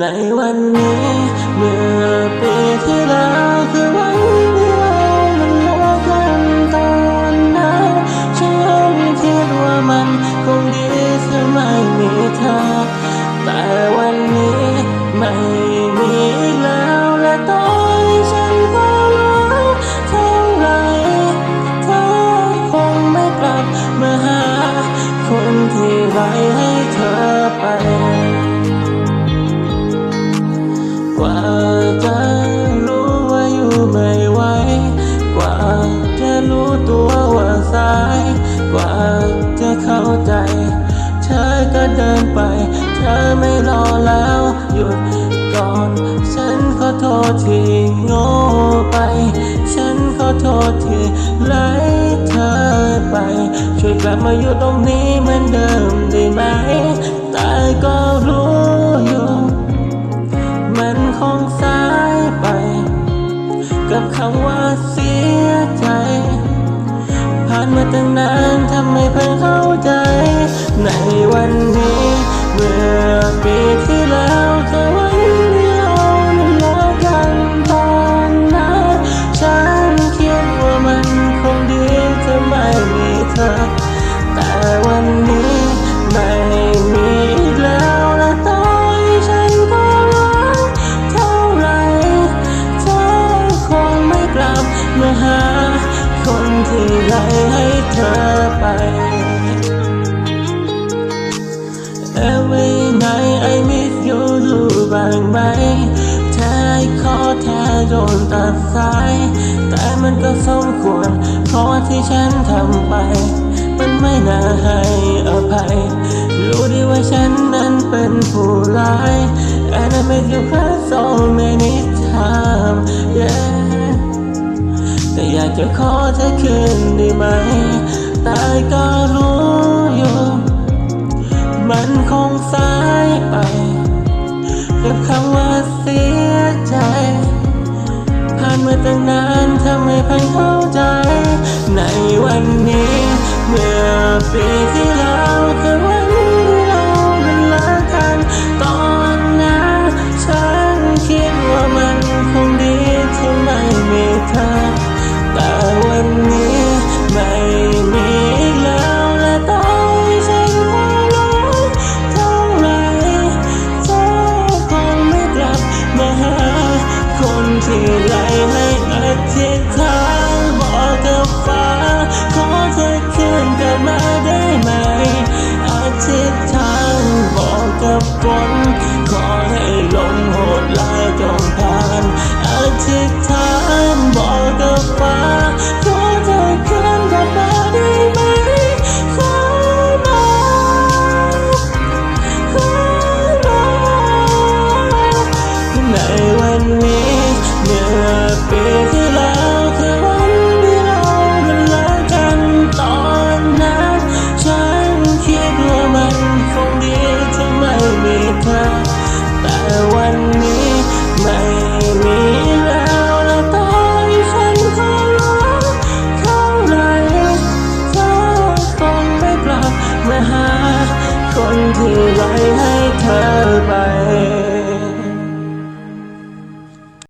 ในวันนี้เมื่อปีที่แล้ว จะรู้ตัวว่าสายกว่าจะเข้าใจ เธอก็เดินไป เธอไม่รอแล้วหยุดก่อน ฉันขอโทษที่โง่ไป ฉันขอโทษที่ไล่เธอไป ช่วยกลับมาอยู่ตรงนี้เหมือนเดิมด้ กับคำว่าเสียใจ ผ่านมาตั้งนานทำให้เพิ่งเข้าใจ คนที่ไล่ให้เธอไป Every night I miss you รู้บ้างไหมแท้ขอแท้โดนตัดสาย แต่มันก็สมควร เพราะที่ฉันทำไป มันไม่น่าให้อภัย รู้ดีว่าฉันนั้นเป็นผู้ร้าย And I made you cry so many times yeah อยากจะขอเธอคืนได้ไหม แต่ก็รู้อยู่ มันคงสายไปกับคำว่าเสียใจ ผ่านมาตั้งนานทำให้พันเข้าใจ ในวันนี้ เมื่อปีที่ คงที่ไร้ให้เธอไป